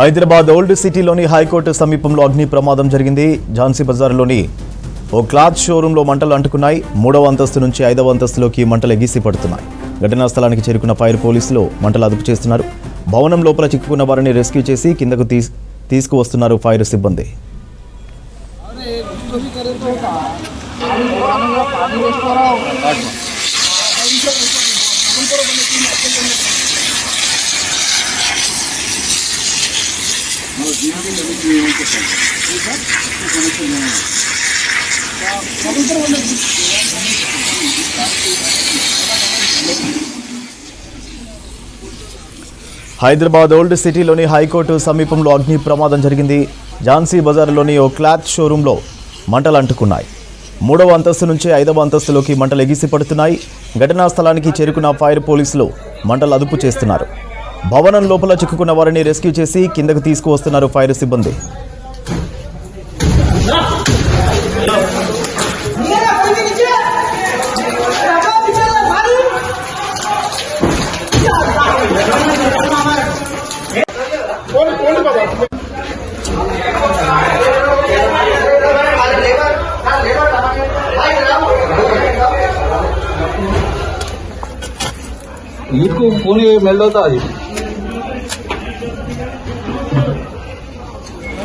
Hyderabad old సిటీలోని high court సమీపంలో అగ్ని ప్రమాదం జరిగింది. ఝాన్సీ బజార్లోని ఓ క్లాత్ షోరూంలో మంటలు అంటుకున్నాయి. మూడవ అంతస్తు నుంచి ఐదవ అంతస్తులోకి మంటలు ఎగిసి పడుతున్నాయి. ఘటనా స్థలానికి చేరుకున్న ఫైర్ పోలీసులు మంటలు అదుపు చేస్తున్నారు. భవనం లోపల చిక్కుకున్న వారిని రెస్క్యూ చేసి కిందకు తీస్ తీసుకువస్తున్నారు ఫైర్ సిబ్బంది. హైదరాబాద్ ఓల్డ్ సిటీలోని హైకోర్టు సమీపంలో అగ్ని ప్రమాదం జరిగింది. ఝాన్సీ బజార్లోని ఓ క్లాత్ షోరూంలో మంటలు అంటుకున్నాయి. మూడవ అంతస్తు నుంచి ఐదవ అంతస్తులోకి మంటలు ఎగిసి పడుతున్నాయి ఘటనా స్థలానికి చేరుకున్న ఫైర్ పోలీసులు మంటలు అదుపు చేస్తున్నారు. భవనం లోపల చిక్కుకున్న వారిని రెస్క్యూ చేసి కిందకు తీసుకువస్తున్నారు ఫైర్ సిబ్బంది. మీకు ఫోన్ మెల్లవుతా అది.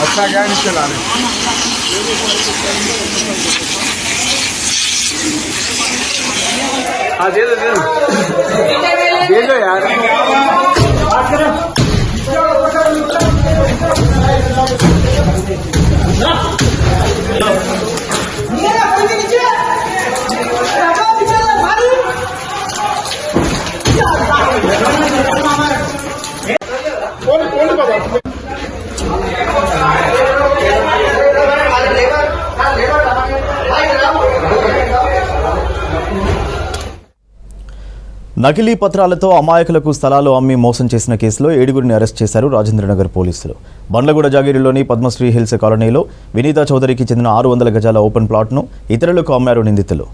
अच्छा क्या नहीं चला रहे हाँ दे दो दे दो दे दो यार నకిలీ పత్రాలతో అమాయకులకు స్థలాలు అమ్మి మోసం చేసిన కేసులో ఏడుగురిని అరెస్ట్ చేశారు రాజేంద్రనగర్ పోలీసులు. బండ్లగూడ జాగిరిలోని పద్మశ్రీ హిల్స్ కాలనీలో వినీతా చౌదరికి చెందిన ఆరు వందల గజాల ఓపెన్ ప్లాట్ను ఇతరులకు అమ్మారు నిందితులు.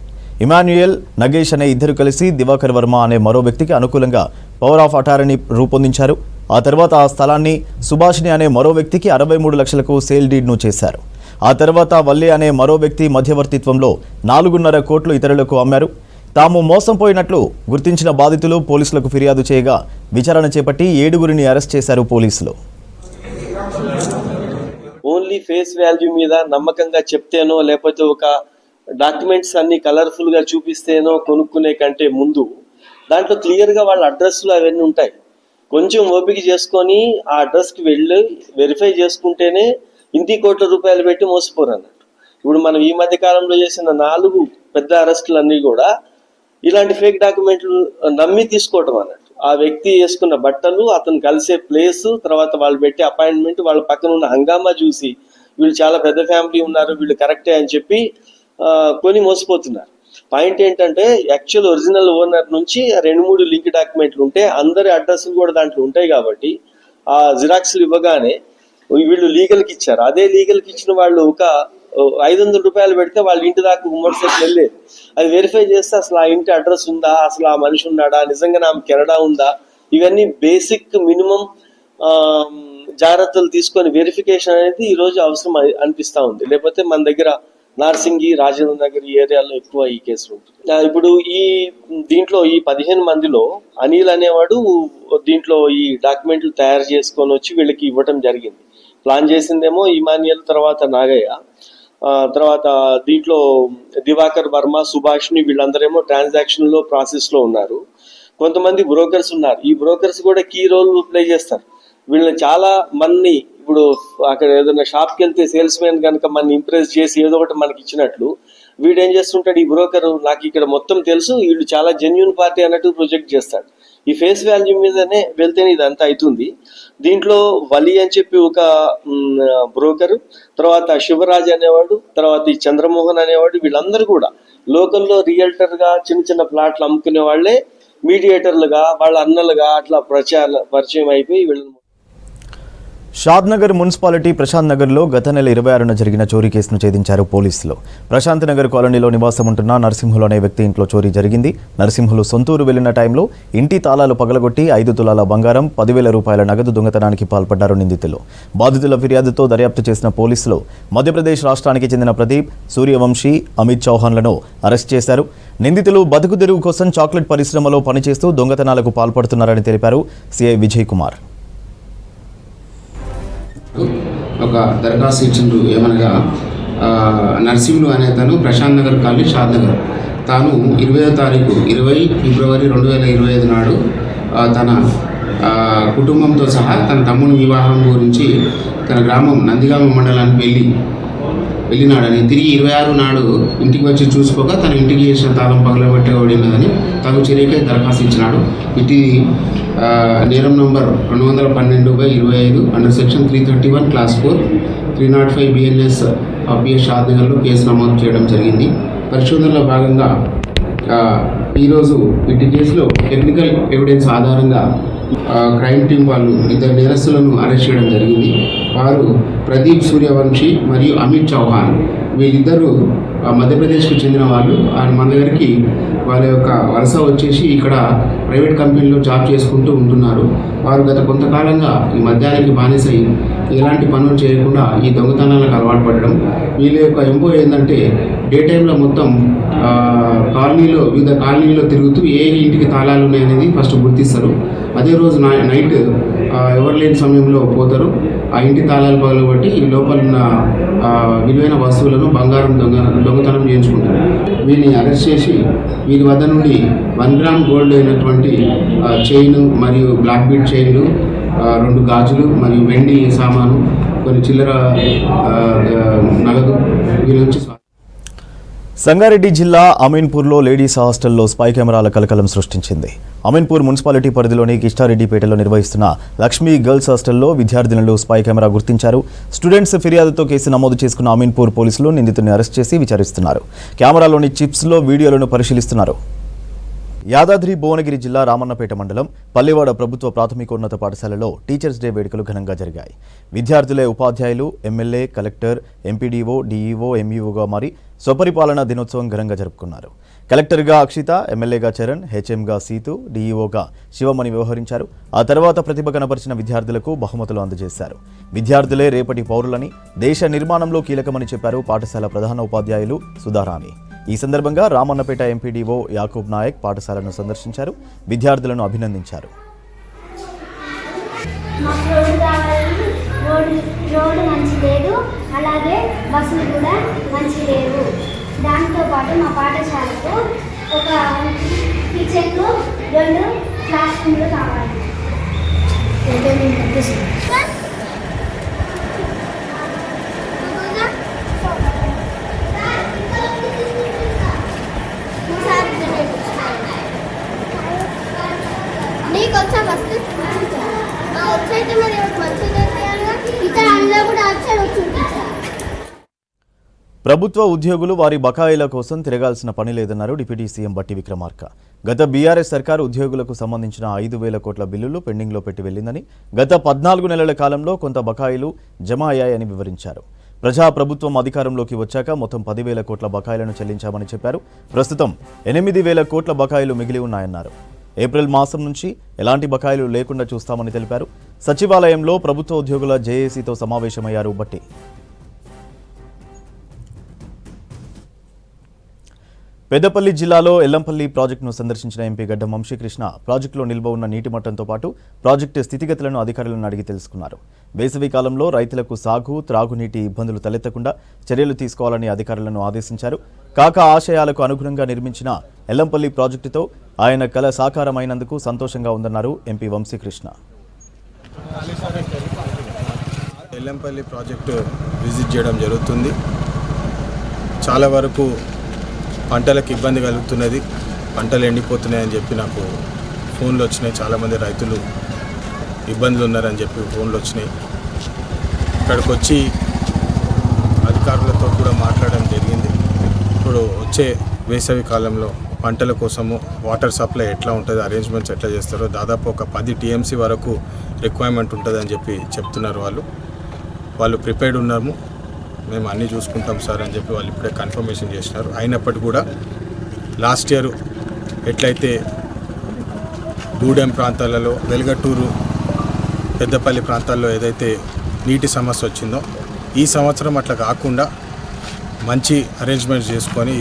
ఇమాన్యుయల్ నగేష్ అనే ఇద్దరు కలిసి దివాకర్ వర్మ అనే మరో వ్యక్తికి అనుకూలంగా పవర్ ఆఫ్ అటారనీ రూపొందించారు. ఆ తర్వాత ఆ స్థలాన్ని సుభాషిణి అనే మరో వ్యక్తికి అరవై మూడు లక్షలకు సేల్ డీడ్ను చేశారు. ఆ తర్వాత వల్లి అనే మరో వ్యక్తి మధ్యవర్తిత్వంలో నాలుగున్నర కోట్లు ఇతరులకు అమ్మారు. తాము మోసం పోయినట్లు గుర్తించిన బాధితులు పోలీసులకు ఫిర్యాదు చేయగా విచారణ చేపట్టి ఏడుగురిని అరెస్ట్ చేశారు పోలీసులు. ఓన్లీ ఫేస్ వాల్యూ మీద నమ్మకంగా చెప్తేనో లేకపోతే ఒక డాక్యుమెంట్స్ అన్ని కలర్ఫుల్గా చూపిస్తేనో కొనుక్కునే కంటే ముందు దాంట్లో క్లియర్గా వాళ్ళ అడ్రస్లు అవన్నీ ఉంటాయి. కొంచెం ఓపిక చేసుకొని ఆ అడ్రస్కి వెళ్ళి వెరిఫై చేసుకుంటేనే ఇంటి కోట్ల రూపాయలు పెట్టి మోసపోరు అన్నట్టు ఇప్పుడు మనం ఈ మధ్య కాలంలో చేసిన నాలుగు పెద్ద అరెస్టులు అన్నీ కూడా ఇలాంటి ఫేక్ డాక్యుమెంట్లు నమ్మి తీసుకోవటం అన్నట్టు. ఆ వ్యక్తి వేసుకున్న బట్టలు అతను కలిసే ప్లేస్ తర్వాత వాళ్ళు పెట్టే అపాయింట్మెంట్ వాళ్ళ పక్కన ఉన్న హంగామా చూసి వీళ్ళు చాలా పెద్ద ఫ్యామిలీ ఉన్నారు వీళ్ళు కరెక్టే అని చెప్పి కొని మోసపోతున్నారు. పాయింట్ ఏంటంటే యాక్చువల్ ఒరిజినల్ ఓనర్ నుంచి రెండు మూడు లింక్ డాక్యుమెంట్లు ఉంటే అందరి అడ్రస్లు కూడా దాంట్లో ఉంటాయి కాబట్టి ఆ జిరాక్స్లు ఇవ్వగానే వీళ్ళు లీగల్కి ఇచ్చారు. అదే లీగల్కి ఇచ్చిన వాళ్ళు ఒక ఐదు వందల రూపాయలు పెడితే వాళ్ళ ఇంటి దాకా ఉమ్మడి సైకిల్ వెళ్ళేది అది వెరిఫై చేస్తే అసలు ఆ ఇంటి అడ్రస్ ఉందా? అసలు ఆ మనిషి ఉన్నాడా? నిజంగా ఆమె కెనడా ఉందా? ఇవన్నీ బేసిక్ మినిమం జాగ్రత్తలు తీసుకొని వెరిఫికేషన్ అనేది ఈ రోజు అవసరం అనిపిస్తూ ఉంది. లేకపోతే మన దగ్గర నార్సింగి రాజేంద్ర నగర్ ఏరియాలో ఎక్కువ ఈ కేసులు ఉంటుంది ఇప్పుడు ఈ దీంట్లో ఈ పదిహేను మందిలో అనిల్ అనేవాడు దీంట్లో ఈ డాక్యుమెంట్లు తయారు చేసుకొని వచ్చి వీళ్ళకి ఇవ్వటం జరిగింది. ప్లాన్ చేసిందేమో ఇమానియల్ తర్వాత నాగయ్య. తర్వాత దీంట్లో దివాకర్ వర్మ సుభాష్ని వీళ్ళందరేమో ట్రాన్సాక్షన్లో ప్రాసెస్లో ఉన్నారు. కొంతమంది బ్రోకర్స్ ఉన్నారు. ఈ బ్రోకర్స్ కూడా కీ రోల్ ప్లే చేస్తారు. వీళ్ళని చాలా మంది ఇప్పుడు అక్కడ ఏదైనా షాప్కి వెళ్తే సేల్స్ మ్యాన్ కనుక మన ఇంప్రెస్ చేసి ఏదో ఒకటి మనకి ఇచ్చినట్లు వీడు ఏం చేస్తుంటాడు? ఈ బ్రోకర్ నాకు ఇక్కడ మొత్తం తెలుసు వీళ్ళు చాలా జెన్యున్ పార్టీ అన్నట్టు ప్రొజెక్ట్ చేస్తాడు. ఈ ఫేస్ వాల్యూ మీదనే వెళ్తేనే ఇదంతా అవుతుంది. దీంట్లో వలి అని చెప్పి ఒక బ్రోకర్ తర్వాత శివరాజ్ అనేవాడు తర్వాత ఈ చంద్రమోహన్ అనేవాడు వీళ్ళందరూ కూడా లోకల్లో రియల్టర్గా చిన్న చిన్న ప్లాట్లు అమ్ముకునే వాళ్ళే మీడియేటర్లుగా వాళ్ళ అన్నలుగా అట్లా ప్రచార పరిచయం అయిపోయి వీళ్ళని షాద్ నగర్ మున్సిపాలిటీ ప్రశాంత్ నగర్లో గత నెల ఇరవై ఆరున జరిగిన చోరీ కేసును ఛేదించారు పోలీసులు. ప్రశాంత్ నగర్ కాలనీలో నివాసం ఉంటున్న నరసింహులు అనే వ్యక్తి ఇంట్లో చోరీ జరిగింది. నరసింహులు సొంతూరు వెళ్ళిన టైంలో ఇంటి తాళాలు పగలగొట్టి ఐదు తులాల బంగారం పదివేల రూపాయల నగదు దొంగతనానికి పాల్పడ్డారు నిందితులు. బాధితుల ఫిర్యాదుతో దర్యాప్తు చేసిన పోలీసులు మధ్యప్రదేశ్ రాష్ట్రానికి చెందిన ప్రదీప్ సూర్యవంశీ అమిత్ చౌహాన్లను అరెస్ట్ చేశారు. నిందితులు బతుకు తెరువు కోసం చాక్లెట్ పరిశ్రమలో పనిచేస్తూ దొంగతనాలకు పాల్పడుతున్నారని తెలిపారు సిఐ విజయ్ కుమార్. ఒక దరఖాస్తు ఇచ్చిండ్రు ఏమనగా నర్సింహులు అనే తను ప్రశాంత్ నగర్ కాలనీ షాద్ నగర్. తాను ఇరవై తారీఖు ఇరవై ఫిబ్రవరి రెండు వేల ఇరవై ఐదు నాడు తన కుటుంబంతో సహా తన తమ్ముని వివాహం గురించి తన గ్రామం నందిగామ మండలానికి వెళ్ళి వెళ్ళినాడని. తిరిగి ఇరవై ఆరు నాడు ఇంటికి వచ్చి చూసుకోక తన ఇంటికి చేసిన తాళం పగలబెట్టబడినదని తగు చర్యకై దరఖాస్తు ఇచ్చినాడు. ఇటు నేరం నంబర్ రెండు వందల పన్నెండు బై ఇరవై ఐదు under section three thirty one clause four three not five BNS ఆఫ్ఎస్ షాద్నగర్లో కేసు నమోదు చేయడం జరిగింది. పరిశోధనలో భాగంగా ఈరోజు ఇటు కేసులో టెక్నికల్ ఎవిడెన్స్ ఆధారంగా క్రైమ్ టీం వాళ్ళు ఇద్దరు నేరస్తులను అరెస్ట్ చేయడం జరిగింది. వారు ప్రదీప్ సూర్యవంశీ మరియు అమిత్ చౌహాన్. వీళ్ళిద్దరూ మధ్యప్రదేశ్కు చెందిన వాళ్ళు. ఆయన మన దగ్గరికి వాళ్ళ యొక్క వలస వచ్చేసి ఇక్కడ ప్రైవేట్ కంపెనీలో జాబ్ చేసుకుంటూ ఉంటున్నారు. వారు గత కొంతకాలంగా ఈ మద్యానికి బానిసై ఎలాంటి పనులు చేయకుండా ఈ దొంగతనాలకు అలవాటు పడడం. వీళ్ళ యొక్క ఎంపో ఏంటంటే డే టైంలో మొత్తం కాలనీలో వివిధ కాలనీలో తిరుగుతూ ఏ ఇంటికి తాళాలు ఉన్నాయనేది ఫస్ట్ గుర్తిస్తారు. అదే రోజు నైట్ ఎవరు లేని సమయంలో పోతారు. ఆ ఇంటి తాళాలు పగలబట్టి ఈ లోపల ఉన్న విలువైన వస్తువులను బంగారం దొంగ దొంగతనం చేయించుకుంటారు. వీరిని అరెస్ట్ చేసి వీరి వద్ద నుండి వన్ గ్రామ్ గోల్డ్ అయినటువంటి చైన్ మరియు బ్లాక్ బీట్ చైన్లు రెండు గాజులు మరియు వెండి సామాను కొన్ని చిల్లర నగదు వీరి నుంచి సంగారెడ్డి జిల్లా అమీన్పూర్లో లేడీస్ హాస్టల్లో స్పై కెమెరాల కలకలం సృష్టించింది. అమీన్పూర్ మున్సిపాలిటీ పరిధిలోని కిష్టారెడ్డిపేటలో నిర్వహిస్తున్న లక్ష్మీ గర్ల్స్ హాస్టల్లో విద్యార్థినులు స్పై కెమెరా గుర్తించారు. స్టూడెంట్స్ ఫిర్యాదుతో కేసు నమోదు చేసుకున్న అమీన్పూర్ పోలీసులు నిందితుడిని అరెస్ట్ చేసి విచారిస్తున్నారు. కెమెరాలోని చిప్స్లో వీడియోలను పరిశీలిస్తున్నారు. యాదాద్రి భువనగిరి జిల్లా రామన్నపేట మండలం పల్లెవాడ ప్రభుత్వ ప్రాథమికోన్నత పాఠశాలలో టీచర్స్ డే వేడుకలు ఘనంగా జరిగాయి. విద్యార్థులే ఉపాధ్యాయులు ఎమ్మెల్యే కలెక్టర్ ఎంపీడీఓ డీఈఓ ఎంఈఓగా మారి స్వపరిపాలన దినోత్సవం ఘనంగా జరుపుకున్నారు. కలెక్టర్గా అక్షిత ఎమ్మెల్యేగా చరణ్ హెచ్ఎంగా సీతు డీఈఓగా శివమణి వ్యవహరించారు. ఆ తర్వాత ప్రతిభ కనపరిచిన విద్యార్థులకు బహుమతులు అందజేశారు. విద్యార్థులే రేపటి పౌరులని దేశ నిర్మాణంలో కీలకమని చెప్పారు పాఠశాల ప్రధాన ఉపాధ్యాయులు సుధారాణి. ఈ సందర్భంగా రామన్నపేట ఎంపీడీఓ యాకూబ్ నాయక్ పాఠశాలను సందర్శించారు. విద్యార్థులను అభినందించారు. రోడ్డు రోడ్డు రోడ్డు మంచి లేదు అలాగే బస్సులు కూడా మంచి లేవు దాంతోపాటు మా పాఠశాలకు ఒక కిచెన్లు రెండు క్లాస్ రూమ్లు కావాలి. నీకు వచ్చా ఫస్ట్ వచ్చైతే మరి ఎవరికి మంచిగా చేయాలిగా ఇతర అందులో కూడా వచ్చాడు వచ్చి ప్రభుత్వ ఉద్యోగులు వారి బకాయిల కోసం తిరగాల్సిన పని లేదన్నారు డిప్యూటీ సీఎం బట్టి విక్రమార్క. గత బీఆర్ఎస్ సర్కార్ ఉద్యోగులకు సంబంధించిన ఐదు వేల కోట్ల బిల్లులు పెండింగ్లో పెట్టి వెళ్ళిందని గత పద్నాలుగు నెలల కాలంలో కొంత బకాయిలు జమ అయ్యాయని వివరించారు. ప్రజా ప్రభుత్వం అధికారంలోకి వచ్చాక మొత్తం పదివేల కోట్ల బకాయిలను చెల్లించామని చెప్పారు. ప్రస్తుతం ఎనిమిది వేల కోట్ల బకాయిలు మిగిలి ఉన్నాయన్నారు. ఏప్రిల్ మాసం నుంచి ఎలాంటి బకాయిలు లేకుండా చూస్తామని తెలిపారు. సచివాలయంలో ప్రభుత్వ ఉద్యోగుల జేఏసీతో సమావేశమయ్యారు బట్టి. పెద్దపల్లి జిల్లాలో ఎల్లంపల్లి ప్రాజెక్టును సందర్శించిన ఎంపీ గడ్డం వంశీకృష్ణ ప్రాజెక్టులో నిల్వ ఉన్న నీటి మట్టంతో పాటు ప్రాజెక్టు స్థితిగతులను అధికారులను అడిగి తెలుసుకున్నారు. వేసవి కాలంలో రైతులకు సాగు త్రాగునీటి ఇబ్బందులు తలెత్తకుండా చర్యలు తీసుకోవాలని అధికారులను ఆదేశించారు. కాక ఆశయాలకు అనుగుణంగా నిర్మించిన ఎల్లంపల్లి ప్రాజెక్టుతో ఆయన కల సాకారమైనందుకు సంతోషంగా ఉందన్నారు MP Vamsi Krishna. Yellampalli project visit చేయడం జరుగుతుంది. చాలా వరకు పంటలకు ఇబ్బంది కలుగుతున్నది పంటలు ఎండిపోతున్నాయని చెప్పి నాకు ఫోన్లు వచ్చినాయి. చాలామంది రైతులు ఇబ్బందులు ఉన్నారని చెప్పి ఫోన్లు వచ్చినాయి. ఇక్కడికి వచ్చి అధికారులతో కూడా మాట్లాడడం జరిగింది. ఇప్పుడు వచ్చే వేసవి కాలంలో పంటల కోసము వాటర్ సప్లై ఎట్లా ఉంటుంది అరేంజ్మెంట్స్ ఎట్లా చేస్తారో దాదాపు ఒక పది టీఎంసీ వరకు రిక్వైర్మెంట్ ఉంటుందని చెప్పి చెప్తున్నారు వాళ్ళు. వాళ్ళు ప్రిపేర్డ్ ఉన్నాము మేము అన్నీ చూసుకుంటాం సార్ అని చెప్పి వాళ్ళు ఇప్పుడే కన్ఫర్మేషన్ చేసినారు. అయినప్పటికీ కూడా లాస్ట్ ఇయర్ ఎట్లయితే గూడెం ప్రాంతాలలో వెలుగట్టూరు పెద్దపల్లి ప్రాంతాల్లో ఏదైతే నీటి సమస్య వచ్చిందో ఈ సంవత్సరం అట్లా కాకుండా మంచి అరేంజ్మెంట్స్ చేసుకొని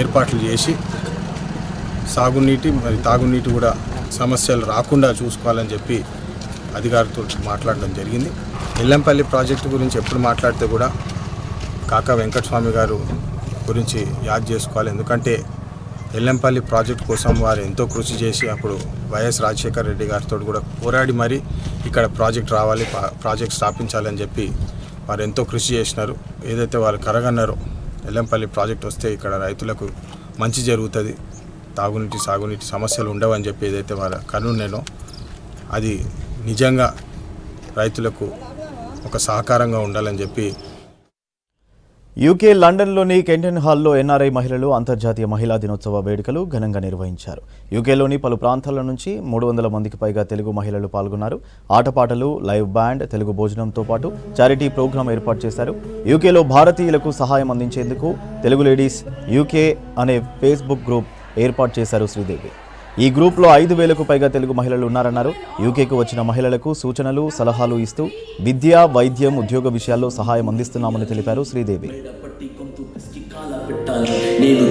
ఏర్పాట్లు చేసి సాగునీటి మరి తాగునీటి కూడా సమస్యలు రాకుండా చూసుకోవాలని చెప్పి అధికారులతో మాట్లాడడం జరిగింది. ఎల్లంపల్లి ప్రాజెక్టు గురించి ఎప్పుడు మాట్లాడితే కూడా కాకా వెంకటస్వామి గారు గురించి యాద్ చేసుకోవాలి. ఎందుకంటే ఎల్లంపల్లి ప్రాజెక్ట్ కోసం వారు ఎంతో కృషి చేసి అప్పుడు వైఎస్ రాజశేఖర్ రెడ్డి గారితో కూడా పోరాడి మరీ ఇక్కడ ప్రాజెక్ట్ రావాలి ప్రాజెక్ట్ స్థాపించాలని చెప్పి వారు ఎంతో కృషి చేసినారు. ఏదైతే వారు కరగన్నారో ఎల్లంపల్లి ప్రాజెక్ట్ వస్తే ఇక్కడ రైతులకు మంచి జరుగుతుంది. తాగునీటి సాగునీటి సమస్యలు ఉండవని చెప్పి ఏదైతే వారు కనుండేనో అది నిజంగా రైతులకు ఒక సహకారంగా ఉండాలని చెప్పి యూకే లండన్లోని కెంటన్ హాల్లో ఎన్ఆర్ఐ మహిళలు అంతర్జాతీయ మహిళా దినోత్సవ వేడుకలు ఘనంగా నిర్వహించారు. యూకేలోని పలు ప్రాంతాల నుంచి మూడు వందల మందికి పైగా తెలుగు మహిళలు పాల్గొన్నారు. ఆటపాటలు లైవ్ బ్యాండ్ తెలుగు భోజనంతో పాటు చారిటీ ప్రోగ్రాం ఏర్పాటు చేశారు. యూకేలో భారతీయులకు సహాయం అందించేందుకు తెలుగు లేడీస్ యూకే అనే ఫేస్బుక్ గ్రూప్ ఏర్పాటు చేశారు శ్రీదేవి. ఈ గ్రూప్లో ఐదు వేలకు పైగా తెలుగు మహిళలు ఉన్నారన్నారు. యూకేకు వచ్చిన మహిళలకు సూచనలు సలహాలు ఇస్తూ విద్య వైద్యం ఉద్యోగ విషయాల్లో సహాయం అందిస్తున్నామని తెలిపారు శ్రీదేవి. నేను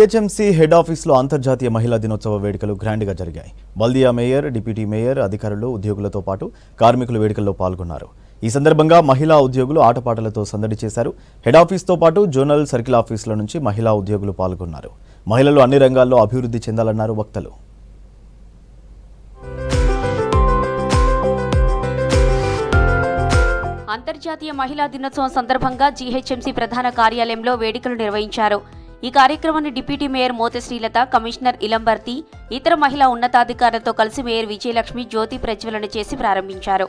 జిహెచ్ఎంసీ హెడ్ ఆఫీస్లో అంతర్జాతీయ మహిళా దినోత్సవ వేడుకలు గ్రాండ్గా జరిగాయి. బల్దియా మేయర్ డిప్యూటీ మేయర్ అధికారులు ఉద్యోగులతో పాటు కార్మికులు వేడుకల్లో పాల్గొన్నారు. ఈ సందర్భంగా మహిళా ఉద్యోగులు ఆటపాటలతో సందడి చేశారు. హెడ్ ఆఫీస్తో పాటు జోనల్ సర్కిల్ ఆఫీసుల నుంచి మహిళా ఉద్యోగులు పాల్గొన్నారు. మహిళలు అన్ని రంగాల్లో అభివృద్ధి చెందాలన్నారు వక్తలు. అంతర్జాతీయ మహిళా దినోత్సవం సందర్భంగా జీహెచ్ఎంసీ ప్రధాన కార్యాలయంలో వేడుకలు నిర్వహించారు. ఈ కార్యక్రమాన్ని deputy mayor Motha Srilatha commissioner Ilambarthi ఇతర మహిళా ఉన్నతాధికారులతో కలిసి మేయర్ విజయలక్ష్మి జ్యోతి ప్రజ్వలన చేసి ప్రారంభించారు.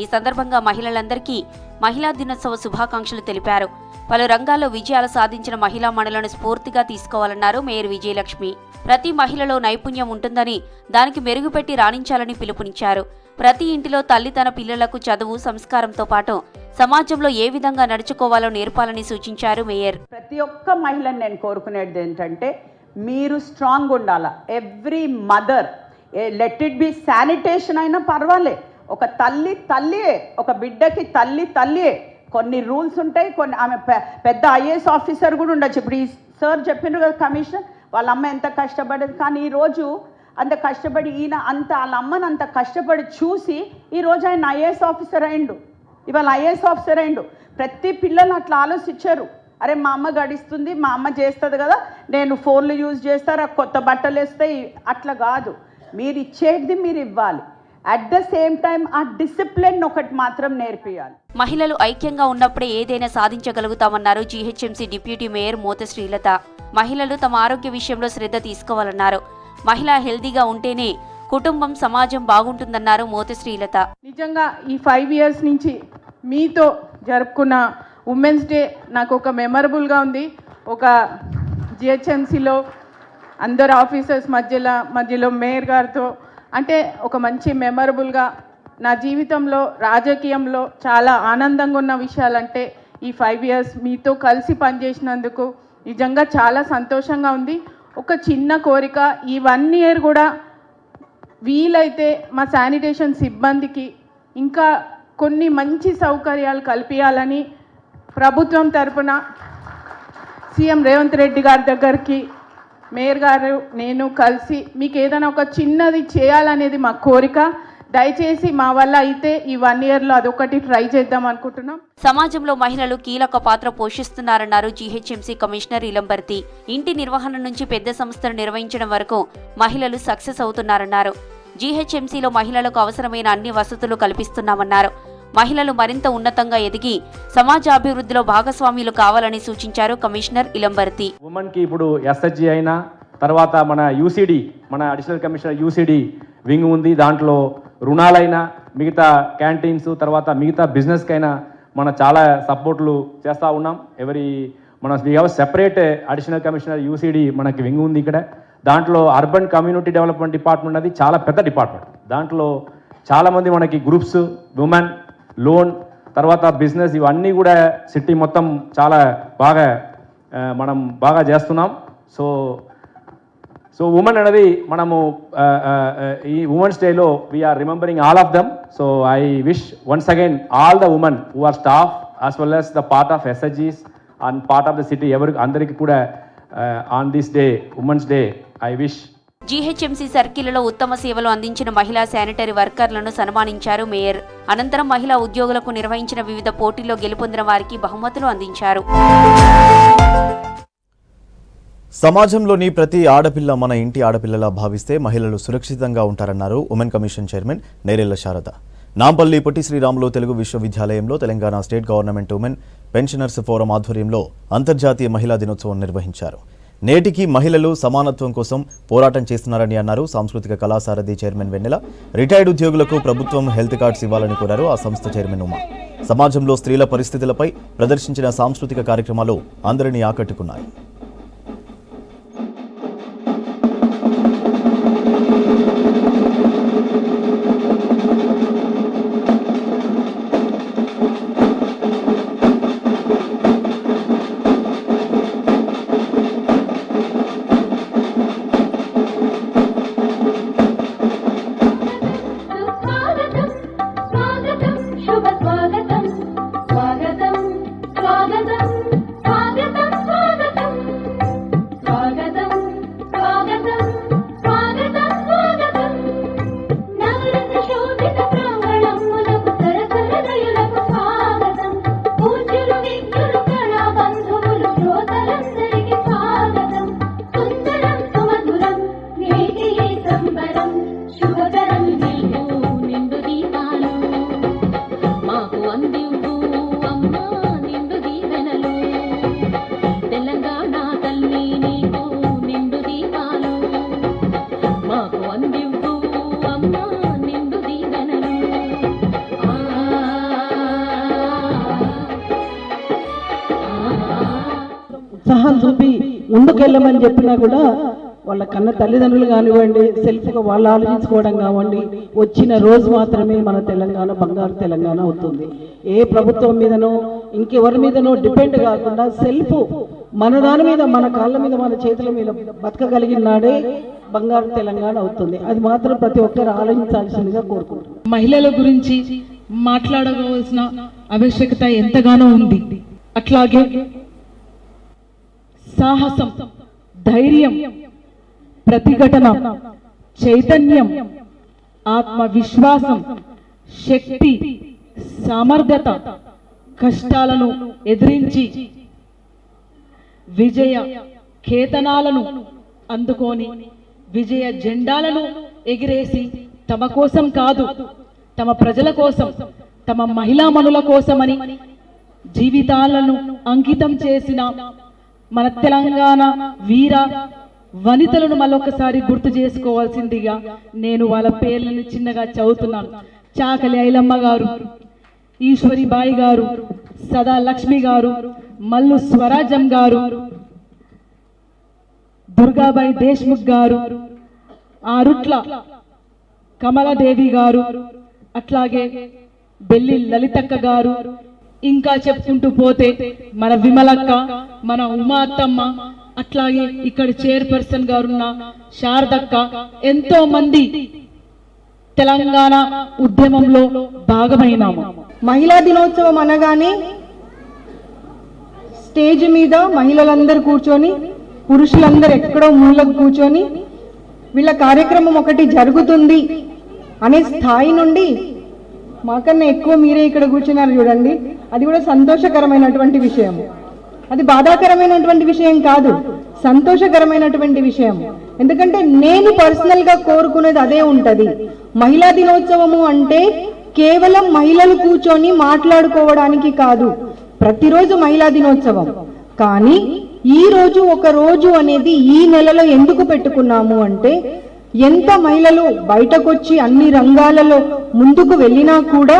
ఈ సందర్భంగా మహిళలందరికీ మహిళా దినోత్సవ శుభాకాంక్షలు తెలిపారు. పలు రంగాల్లో విజయాలు సాధించిన మహిళా మండలను స్ఫూర్తిగా తీసుకోవాలన్నారు మేయర్ విజయలక్ష్మి. ప్రతి మహిళలో నైపుణ్యం ఉంటుందని దానికి మెరుగుపెట్టి రాణించాలని పిలుపునిచ్చారు. ప్రతి ఇంటిలో తల్లి తన పిల్లలకు చదువు సంస్కారంతో పాటు సమాజంలో ఏ విధంగా నడుచుకోవాలో నేర్పాలని సూచించారు మేయర్. ప్రతి ఒక్క మహిళని నేను కోరుకునేది ఏంటంటే మీరు స్ట్రాంగ్ ఉండాల. Every mother let it be sanitation అయినా పర్వాలే. ఒక తల్లి తల్లియే ఒక బిడ్డకి తల్లి తల్లియే. కొన్ని రూల్స్ ఉంటాయి కొన్ని ఆమె పెద్ద ఐఏఎస్ ఆఫీసర్ కూడా ఉండొచ్చు. ఇప్పుడు ఈ సార్ చెప్పిండ్రు కదా కమిషనర్ వాళ్ళ అమ్మ ఎంత కష్టపడేది? కానీ ఈరోజు అంత కష్టపడి ఈయన అంత వాళ్ళ అమ్మని అంత కష్టపడి చూసి ఈరోజు ఆయన ఐఏఎస్ ఆఫీసర్ అయిండు. ఇవాళ ఐఏఎస్ ఆఫీసర్ అయిండు. ప్రతి పిల్లలు అట్లా ఆలోచించారు. అరే మా అమ్మ గడిస్తుంది మా అమ్మ చేస్తుంది కదా నేను ఫోన్లు యూజ్ చేస్తారా కొత్త బట్టలు వేస్తాయి అట్లా కాదు. మీరు ఇచ్చేది మీరు ఇవ్వాలి. అట్ ద సేమ్ టైం ఆ డిసిప్లిన్ ఒకటి మాత్రం నేర్పియాలి. మహిళలు ఐక్యంగా ఉన్నప్పుడే ఏదైనా సాధించగలుగుతామన్నారు GHMC deputy mayor Motha Srilatha. మహిళలు తమ ఆరోగ్య విషయంలో శ్రద్ధ తీసుకోవాలన్నారు. మహిళ హెల్దీగా ఉంటేనే కుటుంబం సమాజం బాగుంటుందన్నారు మోతి శ్రీలత. నిజంగా ఈ ఫైవ్ ఇయర్స్ నుంచి మీతో జరుపుకున్న ఉమెన్స్ డే నాకు ఒక మెమరబుల్గా ఉంది. ఒక జిహెచ్ఎంసీలో అందరు ఆఫీసర్స్ మధ్యలో మధ్యలో మేయర్ గారితో అంటే ఒక మంచి మెమరబుల్గా నా జీవితంలో రాజకీయంలో చాలా ఆనందంగా ఉన్న విషయాలంటే ఈ ఫైవ్ ఇయర్స్ మీతో కలిసి పనిచేసినందుకు నిజంగా చాలా సంతోషంగా ఉంది. ఒక చిన్న కోరిక ఈ వన్ ఇయర్ కూడా వీలైతే మా శానిటేషన్ సిబ్బందికి ఇంకా కొన్ని మంచి సౌకర్యాలు కల్పించాలని ప్రభుత్వం తరపున సీఎం రేవంత్ రెడ్డి గారి దగ్గరికి మేయర్ గారు నేను కలిసి మీకు ఏదైనా ఒక చిన్నది చేయాలనేది మా కోరిక. దయచేసి మా వల్ల అయితే ఈ వన్ ఇయర్లో అదొకటి ట్రై చేద్దాం అనుకుంటున్నాం. సమాజంలో మహిళలు కీలక పాత్ర పోషిస్తున్నారన్నారు జీహెచ్ఎంసీ కమిషనర్ ఇలంబర్తి. ఇంటి నిర్వహణ నుంచి పెద్ద సంస్థలు నిర్వహించడం వరకు మహిళలు సక్సెస్ అవుతున్నారన్నారు. జీహెచ్ఎంసీలో మహిళలకు అవసరమైన అన్ని వసతులు కల్పిస్తున్నామన్నారు. మహిళలు మరింత ఉన్నతంగా ఎదిగి సమాజ అభివృద్ధిలో భాగస్వామ్యులు కావాలని సూచించారు కమిషనర్ ఇలంబర్తి. ఉమెన్కి ఇప్పుడు ఎస్హెచ్జి అయినా తర్వాత మన యూసీడీ మన అడిషనల్ కమిషనర్ యూసీడీ వింగ్ ఉంది. దాంట్లో రుణాలైనా మిగతా క్యాంటీన్స్ తర్వాత మిగతా బిజినెస్కైనా మన చాలా సపోర్ట్లు చేస్తూ ఉన్నాం. ఎవరి మన we have separate additional commissioner UCD మనకి వింగ్ ఉంది ఇక్కడ. దాంట్లో అర్బన్ కమ్యూనిటీ డెవలప్మెంట్ డిపార్ట్మెంట్ అది చాలా పెద్ద డిపార్ట్మెంట్ దాంట్లో చాలామంది మనకి గ్రూప్స్ ఉమెన్ లోన్ తర్వాత బిజినెస్ ఇవన్నీ కూడా సిటీ మొత్తం చాలా బాగా మనం బాగా చేస్తున్నాం. సో సో ఉమెన్ అనేది మనము ఈ ఉమెన్స్ డేలో we are remembering all of them so I wish once again all the women who are staff as well as the part of ఎస్ఎస్జీస్ and part of the city ఎవరికి అందరికీ కూడా on this day women's day I wish GHMC సర్కిల్లో ఉత్తమ సేవలు అందించిన మహిళా sanitary వర్కర్లను సన్మానించారు mayor. అనంతరం మహిళా ఉద్యోగులకు నిర్వహించిన వివిధ పోటీల్లో గెలుపొందిన వారికి బహుమతులు అందించారు. సమాజంలోని ప్రతి ఆడపిల్ల మన ఇంటి ఆడపిల్లలా భావిస్తే మహిళలు సురక్షితంగా ఉంటారన్నారు women commission chairman Nerella Sharada. Nampally Potti Sriramulu Telugu విశ్వవిద్యాలయంలో Telangana state government women pensioners forum ఆధ్వర్యంలో అంతర్జాతీయ మహిళా దినోత్సవం నిర్వహించారు. నేటికి మహిళలు సమానత్వం కోసం పోరాటం చేస్తున్నారని అన్నారు సాంస్కృతిక కళాసారథి చైర్మన్ వెన్నెల. రిటైర్డ్ ఉద్యోగులకు ప్రభుత్వం హెల్త్ కార్డ్స్ ఇవ్వాలని కోరారు ఆ సంస్థ చైర్మన్ ఉమా. సమాజంలో స్త్రీల పరిస్థితులపై ప్రదర్శించిన సాంస్కృతిక కార్యక్రమాలు అందరినీ ఆకట్టుకున్నాయి. ముందుకెళ్ళమని చెప్పినా కూడా వాళ్ళ కన్న తల్లిదండ్రులు కానివ్వండి సెల్ఫ్గా వాళ్ళు ఆలోచించుకోవడం కావండి వచ్చిన రోజు మాత్రమే మన తెలంగాణ బంగారు తెలంగాణ అవుతుంది. ఏ ప్రభుత్వం మీదనో ఇంకెవరి మీదనో డిపెండ్ కాకుండా సెల్ఫ్ మన దాని మీద మన కాళ్ళ మీద మన చేతుల మీద బతకగలిగిన నాడే బంగారు తెలంగాణ అవుతుంది. అది మాత్రం ప్రతి ఒక్కరు ఆలోచించాల్సిందిగా కోరుకుంటున్నాను మహిళల గురించి మాట్లాడవలసిన ఆవశ్యకత ఎంతగానో ఉంది. అట్లాగే సాహసం ధైర్యం ప్రతిఘటన చైతన్యం ఆత్మవిశ్వాసం శక్తి సామర్థ్యత కష్టాలను ఎదిరించి విజయ కేతనాలను అందుకొని విజయ జెండాలను ఎగిరేసి తమ కోసం కాదు తమ ప్రజల కోసం తమ మహిళామణుల కోసమని జీవితాలను అంకితం చేసిన మన తెలంగాణ వీర వనితలను మళ్ళొకసారి గుర్తు చేసుకోవాల్సిందిగా నేను వాళ్ళ పేర్లను చిన్నగా చదువుతున్నాను. చాకలి ఐలమ్మ గారు ఈశ్వరిబాయి గారు సదా లక్ష్మి గారు మల్లు స్వరాజం గారు దుర్గాబాయి దేశ్ముఖ్ గారు ఆరుట్ల కమలాదేవి గారు అట్లాగే బెల్లి లలితక్క గారు ఇంకా చెప్పుకుంటూ పోతే మన విమలక్క మన ఉమాత్తమ్మ అట్లాగే ఇక్కడ చైర్పర్సన్ గారున్న శారదక్క ఎంతో మంది తెలంగాణ ఉద్యమంలో భాగమైనాము. మహిళా దినోత్సవం అనగానే స్టేజ్ మీద మహిళలందరూ కూర్చొని పురుషులందరూ ఎక్కడో మూలకు కూర్చొని వీళ్ళ కార్యక్రమం ఒకటి జరుగుతుంది అనే స్థాయి నుండి మాకన్నా ఎక్కువ మీరే ఇక్కడ కూర్చున్నారు చూడండి. అది కూడా సంతోషకరమైనటువంటి విషయం. అది బాధాకరమైనటువంటి విషయం కాదు. సంతోషకరమైనటువంటి విషయం. ఎందుకంటే నేను పర్సనల్గా కోరుకునేది అదే ఉంటుంది. మహిళా దినోత్సవము అంటే కేవలం మహిళలు కూర్చొని మాట్లాడుకోవడానికి కాదు ప్రతిరోజు మహిళా దినోత్సవం. కానీ ఈ రోజు ఒక రోజు అనేది ఈ నెలలో ఎందుకు పెట్టుకున్నాము అంటే ఎంత మహిళలు బయటకొచ్చి అన్ని రంగాలలో ముందుకు వెళ్ళినా కూడా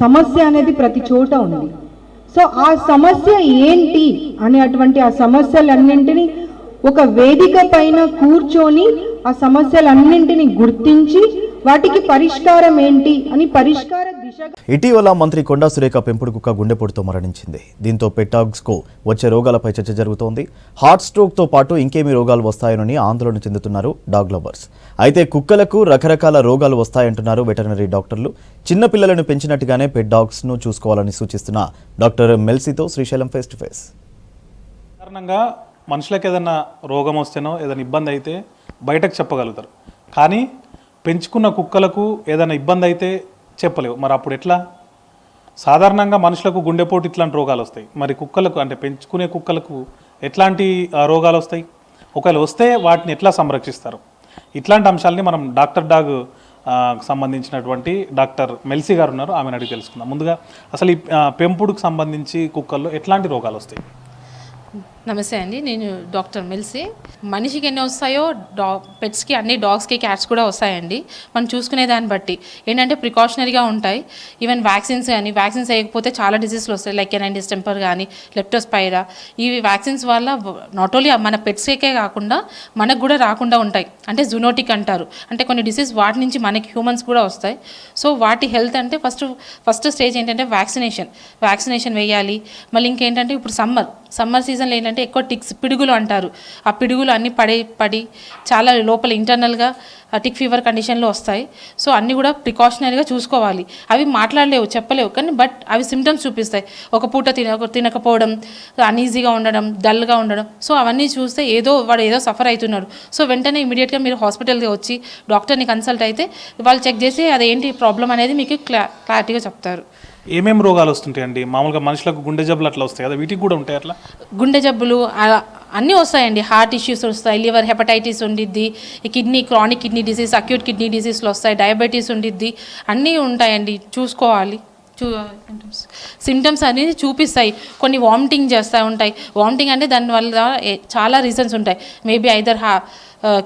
సమస్య అనేది ప్రతి చోట ఉంది. సో ఆ సమస్య ఏంటి అనేటువంటి ఆ సమస్యలన్నింటినీ ఒక వేదిక పైన కూర్చొని ఆ సమస్యలన్నింటినీ గుర్తించి వాటికి పరిష్కారం ఏంటి అని పరిష్కార ఇటీవల మంత్రి కొండా సురేఖ పెంపుడు కుక్క గుండెపోటుతో మరణించింది. దీంతో పెటాగ్స్కు వచ్చే రోగాలపై చర్చ జరుగుతోంది. హార్ట్ స్ట్రోక్తో పాటు ఇంకేమి రోగాలు వస్తాయోనని ఆందోళన చెందుతున్నారు డాగ్ లవర్స్. అయితే కుక్కలకు రకరకాల రోగాలు వస్తాయంటున్నారు వెటర్నరీ డాక్టర్లు. చిన్న పిల్లలను పెంచినట్టుగానే పెట్ డాగ్స్ను చూసుకోవాలని సూచిస్తున్న డాక్టర్ మెల్సీతో శ్రీశైలం ఫేస్ టు ఫేస్. సాధారణంగా మనుషులకు ఏదైనా రోగం వస్తేనో ఏదైనా ఇబ్బంది అయితే బయటకు చెప్పగలుగుతారు. కానీ పెంచుకున్న కుక్కలకు ఏదైనా ఇబ్బంది అయితే చెప్పలేవు. మరి అప్పుడు ఎట్లా? సాధారణంగా మనుషులకు గుండెపోటు ఇట్లాంటి రోగాలు వస్తాయి. మరి కుక్కలకు అంటే పెంచుకునే కుక్కలకు ఎట్లాంటి రోగాలు వస్తాయి? ఒకవేళ వస్తే వాటిని ఎట్లా సంరక్షిస్తారు? ఇట్లాంటి అంశాలని మనం డాక్టర్ డాగ్ సంబంధించినటువంటి డాక్టర్ మెల్సీ గారు ఉన్నారు. ఆమెను అడిగి తెలుసుకుందాం. ముందుగా అసలు ఈ పెంపుడుకు సంబంధించి కుక్కల్లో ఎట్లాంటి రోగాలు వస్తాయి? నమస్తే అండి నేను డాక్టర్ మిల్సీ. మనిషికి ఎన్ని వస్తాయో డా పెట్స్కి అన్ని డాగ్స్కి క్యాట్స్ కూడా వస్తాయండి. మనం చూసుకునే దాన్ని బట్టి. ఏంటంటే ప్రికాషనరీగా ఉంటాయి. ఈవెన్ వ్యాక్సిన్స్ కానీ వ్యాక్సిన్స్ వేయకపోతే చాలా డిసీజ్లు వస్తాయి. లైక్ ఎనైటిస్ డిస్టెంపర్ కానీ లెప్టోస్పైరా ఇవి వ్యాక్సిన్స్ వల్ల నాట్ ఓన్లీ మన పెట్స్కే కాకుండా మనకు కూడా రాకుండా ఉంటాయి. అంటే జునోటిక్ అంటారు. అంటే కొన్ని డిసీజ్ వాటి నుంచి మనకి హ్యూమన్స్ కూడా వస్తాయి. సో వాటి హెల్త్ అంటే ఫస్ట్ ఫస్ట్ స్టేజ్ ఏంటంటే వ్యాక్సినేషన్. వ్యాక్సినేషన్ వేయాలి. మళ్ళీ ఇంకేంటంటే ఇప్పుడు సమ్మర్. సమ్మర్ సీజన్లో ఏంటంటే ఎక్కువ టిక్స్ పిడుగులు అంటారు. ఆ పిడుగులు అన్నీ పడి పడి చాలా లోపల ఇంటర్నల్గా టిక్ ఫీవర్ కండిషన్లో వస్తాయి. సో అన్నీ కూడా ప్రికాషనరీగా చూసుకోవాలి. అవి మాట్లాడలేవు చెప్పలేవు. కానీ బట్ అవి సిమ్టమ్స్ చూపిస్తాయి. ఒక పూట తిన తినకపోవడం అన్ఈజీగా ఉండడం డల్గా ఉండడం. సో అవన్నీ చూస్తే ఏదో వాడు ఏదో సఫర్ అవుతున్నాడు సో వెంటనే ఇమీడియట్గా మీరు హాస్పిటల్కి వచ్చి డాక్టర్ని కన్సల్ట్ అయితే వాళ్ళు చెక్ చేసి అదేంటి ప్రాబ్లం అనేది మీకు క్లా క్లారిటీగా చెప్తారు. ఏమేమి రోగాలు వస్తుంటాయండి? మామూలుగా మనుషులకు గుండె జబ్బులు అట్లా వస్తాయి కదా వీటికి కూడా ఉంటాయి అట్లా? గుండె జబ్బులు అలా అన్నీ వస్తాయండి. హార్ట్ ఇష్యూస్ వస్తాయి లివర్ హెపటైటిస్ ఉండిద్ది ఈ kidney chronic kidney disease acute kidney డిసీజ్లు వస్తాయి డయాబెటీస్ ఉండిద్ది అన్నీ ఉంటాయండి. చూసుకోవాలి. చూ సిమ్టమ్స్ అనేది చూపిస్తాయి. కొన్ని వామిటింగ్ చేస్తూ ఉంటాయి. వామిటింగ్ అంటే దానివల్ల చాలా రీజన్స్ ఉంటాయి. మేబీ ఐదర్ హా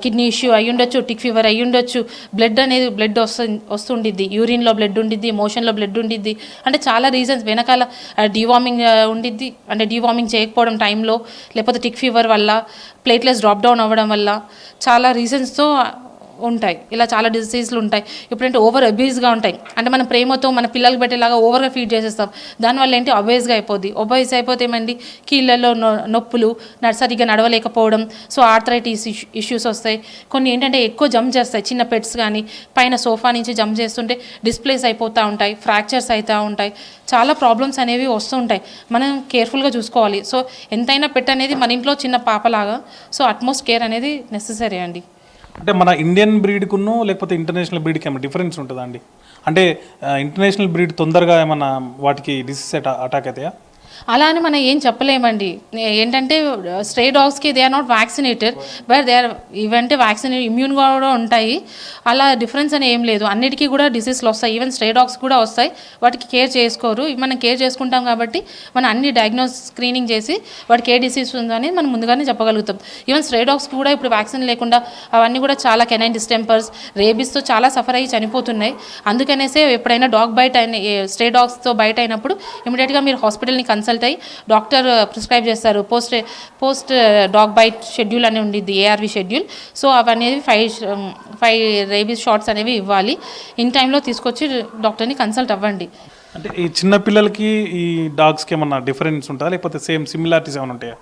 కిడ్నీ ఇష్యూ అయి ఉండొచ్చు టిక్ ఫీవర్ అయి ఉండొచ్చు బ్లడ్ అనేది బ్లడ్ వస్తు వస్తుండిద్ది యూరిన్లో బ్లడ్ ఉండిద్ది మోషన్లో బ్లడ్ ఉండిద్ది. అంటే చాలా రీజన్స్ వెనకాల డివార్మింగ్ ఉండిద్ది. అంటే డివార్మింగ్ చేయకపోవడం టైంలో లేకపోతే టిక్ ఫీవర్ వల్ల ప్లేట్లెస్ డ్రాప్ డౌన్ అవ్వడం వల్ల చాలా రీజన్స్తో ఉంటాయి. ఇలా చాలా డిసీజ్లు ఉంటాయి. ఇప్పుడంటే ఓవర్ అబ్యూజ్గా ఉంటాయి. అంటే మన ప్రేమతో మన పిల్లలకు పెట్టేలాగా ఓవర్గా ఫీడ్ చేసేస్తాం. దానివల్ల ఏంటి? ఒబేస్గా అయిపోద్ది. ఒబేస్ అయిపోతే ఏమండి? కీళ్ళల్లో నొ నొప్పులు సరిగ్గా నడవలేకపోవడం సో ఆర్థరైటిస్ ఇష్యూస్ వస్తాయి. కొన్ని ఏంటంటే ఎక్కువ జంప్ చేస్తాయి. చిన్న పెట్స్ కానీ పైన సోఫా నుంచి జంప్ చేస్తుంటే డిస్ప్లేస్ అయిపోతూ ఉంటాయి ఫ్రాక్చర్స్ అవుతూ ఉంటాయి. చాలా ప్రాబ్లమ్స్ అనేవి వస్తుంటాయి మనం కేర్ఫుల్గా చూసుకోవాలి. సో ఎంతైనా పెట్ అనేది మన ఇంట్లో చిన్న పాపలాగా సో అట్మోస్ట్ కేర్ అనేది నెససరీ అండి. అంటే మన ఇండియన్ బ్రీడ్కును లేకపోతే ఇంటర్నేషనల్ బ్రీడ్కి ఏమైనా డిఫరెన్స్ ఉంటుందా అండి? అంటే ఇంటర్నేషనల్ బ్రీడ్ తొందరగా ఏమైనా వాటికి డిసీజ్ అటాక్ అవుతాయా? అలా అని మనం ఏం చెప్పలేమండి. ఏంటంటే stray డాగ్స్కి they are not vaccinated but they are ఇవంటే vaccine immune కూడా ఉంటాయి. అలా డిఫరెన్స్ అని ఏం లేదు. అన్నిటికీ కూడా డిసీజ్లు వస్తాయి. ఈవెన్ స్ట్రే డాగ్స్ కూడా వస్తాయి. వాటికి కేర్ చేసుకోరు. మనం కేర్ చేసుకుంటాం కాబట్టి మనం అన్ని డయాగ్నోస్ స్క్రీనింగ్ చేసి వాటికి ఏ డిసీజ్ ఉందని మనం ముందుగానే చెప్పగలుగుతాం. ఈవెన్ స్ట్రే డాగ్స్ కూడా ఇప్పుడు వ్యాక్సిన్ లేకుండా అవన్నీ కూడా చాలా కెనైన్ డిస్టెంపర్స్ రేబీస్తో చాలా సఫర్ అయ్యి చనిపోతున్నాయి. అందుకనేసే ఎప్పుడైనా డాగ్ బయట అయిన స్ట్రే డాగ్స్తో బయట అయినప్పుడు ఇమీడియట్గా మీరు హాస్పిటల్ని కన్సల్ట్ అయ్యి డాక్టర్ ప్రిస్క్రైబ్ చేస్తారు. Post post dog bite schedule అని ఉండిద్ది ఏఆర్వి షెడ్యూల్. సో అవనేవి ఫైవ్ ఫైవ్ రేబీస్ షార్ట్స్ అనేవి ఇవ్వాలి. ఇన్ టైంలో తీసుకొచ్చి డాక్టర్ని కన్సల్ట్ అవ్వండి. అంటే ఈ చిన్న పిల్లలకి ఈ డాగ్స్కి ఏమన్నా డిఫరెన్స్ ఉంటుందా? లేకపోతే సేమ్ సిమిలారిటీస్ ఏమైనా ఉంటాయా?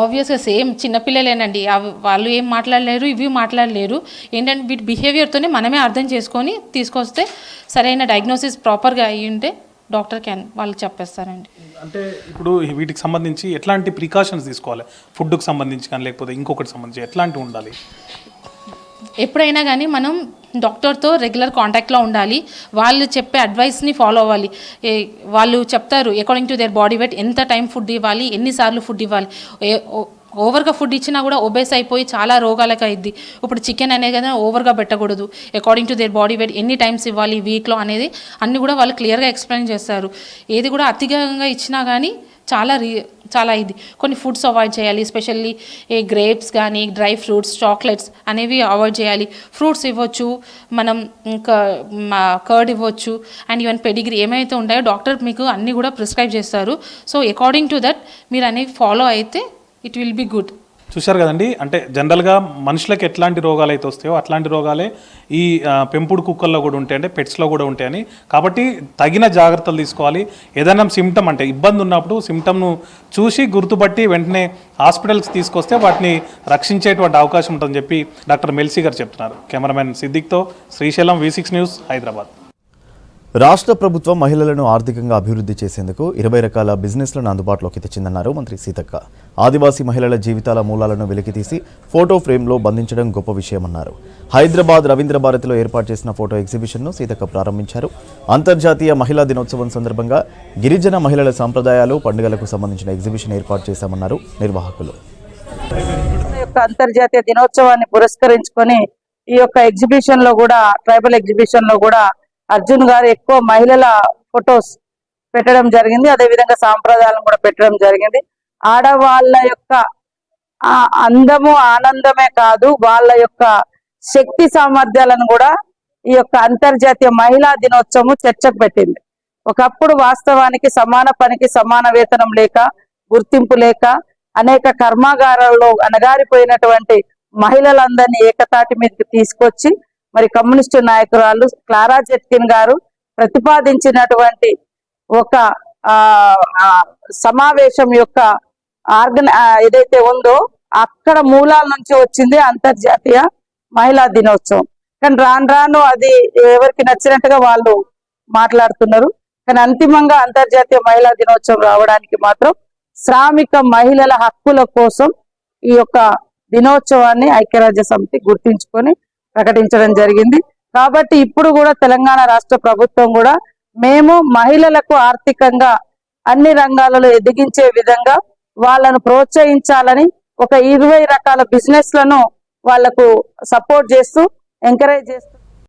ఆబ్వియస్గా సేమ్. చిన్నపిల్లలేనండి అవి వాళ్ళు ఏం మాట్లాడలేరు ఇవి మాట్లాడలేరు. ఏంటంటే వీటి బిహేవియర్తోనే మనమే అర్థం చేసుకొని తీసుకొస్తే సరైన డయాగ్నోసిస్ ప్రాపర్గా అయ్యి ఉంటే డాక్టర్ క్యాన్ వాళ్ళకి చెప్పేస్తారండి. అంటే ఇప్పుడు వీటికి సంబంధించి ఎట్లాంటి ప్రికాషన్స్ తీసుకోవాలి? ఫుడ్కి సంబంధించి కానీ లేకపోతే ఇంకొకటి సంబంధించి ఎట్లాంటివి ఉండాలి? ఎప్పుడైనా కానీ మనం డాక్టర్తో రెగ్యులర్ కాంటాక్ట్లో ఉండాలి. వాళ్ళు చెప్పే అడ్వైస్ని ఫాలో అవ్వాలి. వాళ్ళు చెప్తారు according to their body weight ఎంత టైం ఫుడ్ ఇవ్వాలి? ఎన్నిసార్లు ఫుడ్ ఇవ్వాలి? ఓవర్గా ఫుడ్ ఇచ్చినా కూడా ఒబేస్ అయిపోయి చాలా రోగాలకు అయింది ఇప్పుడు చికెన్ అనేది కదా ఓవర్గా పెట్టకూడదు. According to their body weight ఎన్ని టైమ్స్ ఇవ్వాలి వీక్లో అనేది అన్ని కూడా వాళ్ళు క్లియర్గా ఎక్స్ప్లెయిన్ చేస్తారు. ఏది కూడా అతిగా ఇచ్చినా కానీ చాలా రీ చాలా ఇది కొన్ని ఫుడ్స్ అవాయిడ్ చేయాలి. ఎస్పెషల్లీ ఏ గ్రేప్స్ కానీ డ్రై ఫ్రూట్స్ చాక్లెట్స్ అనేవి అవాయిడ్ చేయాలి. ఫ్రూట్స్ ఇవ్వచ్చు మనం ఇంకా కర్డ్ ఇవ్వచ్చు అండ్ ఈవెన్ పెడిగ్రీ ఏమైతే ఉంటాయో డాక్టర్ మీకు అన్నీ కూడా ప్రిస్క్రైబ్ చేస్తారు. సో అకార్డింగ్ టు దట్ మీరు అనేవి ఫాలో అయితే ఇట్ విల్ బి గుడ్ చూశారు కదండి? అంటే జనరల్గా మనుషులకు ఎట్లాంటి రోగాలు అయితే వస్తాయో అట్లాంటి రోగాలే ఈ పెంపుడు కుక్కల్లో కూడా ఉంటాయి అంటే పెట్స్లో కూడా ఉంటాయని. కాబట్టి తగిన జాగ్రత్తలు తీసుకోవాలి. ఏదైనా సిమ్టమ్ అంటే ఇబ్బంది ఉన్నప్పుడు సిమ్టమ్ను చూసి గుర్తుపట్టి వెంటనే హాస్పిటల్స్ తీసుకొస్తే వాటిని రక్షించేటువంటి అవకాశం ఉంటుందని చెప్పి డాక్టర్ మెల్సీ గారు చెప్తున్నారు. Cameraman సిద్దిక్తో Srisailam V six news Hyderabad. రాష్ట్ర ప్రభుత్వం మహిళలను ఆర్థికంగా అభివృద్ధి చేసేందుకు ఇరవై రకాల బిజినెస్లను అందుబాటులోకి తెచ్చిందన్నారు మంత్రి సీతక్క. ఆదివాసీ మహిళల జీవితాల మూలాలను వెలికితీసి ఫోటో ఫ్రేమ్లో బంధించడం గొప్ప విషయమన్నారు. హైదరాబాద్ రవీంద్ర భారతిలో ఏర్పాటు చేసిన ఫోటో ఎగ్జిబిషన్ను సీతక్క ప్రారంభించారు. అంతర్జాతీయ మహిళా దినోత్సవం సందర్భంగా గిరిజన మహిళల సాంప్రదాయాలు పండుగలకు సంబంధించిన ఎగ్జిబిషన్ ఏర్పాటు చేశామన్నారు నిర్వాహకులు. అంతర్జాతీయ దినోత్సవాన్ని పురస్కరించుకొని ఈ యొక్క ఎగ్జిబిషన్లో కూడా ట్రైబల్ ఎగ్జిబిషన్లో కూడా అర్జున్ గారు ఎక్కువ మహిళల ఫొటోస్ పెట్టడం జరిగింది. అదే విధంగా సాంప్రదాయాలను కూడా పెట్టడం జరిగింది. ఆడవాళ్ళ యొక్క ఆ అందము ఆనందమే కాదు వాళ్ళ యొక్క శక్తి సామర్థ్యాలను కూడా ఈ యొక్క అంతర్జాతీయ మహిళా దినోత్సవం చర్చకు పెట్టింది. ఒకప్పుడు వాస్తవానికి సమాన పనికి సమాన వేతనం లేక గుర్తింపు లేక అనేక కర్మాగారాల్లో అణగారిపోయినటువంటి మహిళలందరినీ ఏకతాటి మీదకి తీసుకొచ్చి మరి కమ్యూనిస్టు నాయకురాలు క్లారా జెట్కిన్ గారు ప్రతిపాదించినటువంటి ఒక ఆ సమావేశం యొక్క ఆర్గన ఏదైతే ఉందో అక్కడ మూలాల నుంచి వచ్చింది అంతర్జాతీయ మహిళా దినోత్సవం. కానీ రాను రాను అది ఎవరికి నచ్చినట్టుగా వాళ్ళు మాట్లాడుతున్నారు. కానీ అంతిమంగా అంతర్జాతీయ మహిళా దినోత్సవం రావడానికి మాత్రం శ్రామిక మహిళల హక్కుల కోసం ఈ యొక్క దినోత్సవాన్ని ఐక్యరాజ్య సమితి గుర్తించుకొని ప్రకటించడం జరిగింది. కాబట్టి ఇప్పుడు కూడా తెలంగాణ రాష్ట్ర ప్రభుత్వం కూడా మేము మహిళలకు ఆర్థికంగా అన్ని రంగాలలో ఎదిగించే విధంగా వాళ్ళను ప్రోత్సహించాలని ఒక ఇరవై రకాల బిజినెస్లను వాళ్ళకు సపోర్ట్ చేస్తూ ఎంకరేజ్ చేస్తూ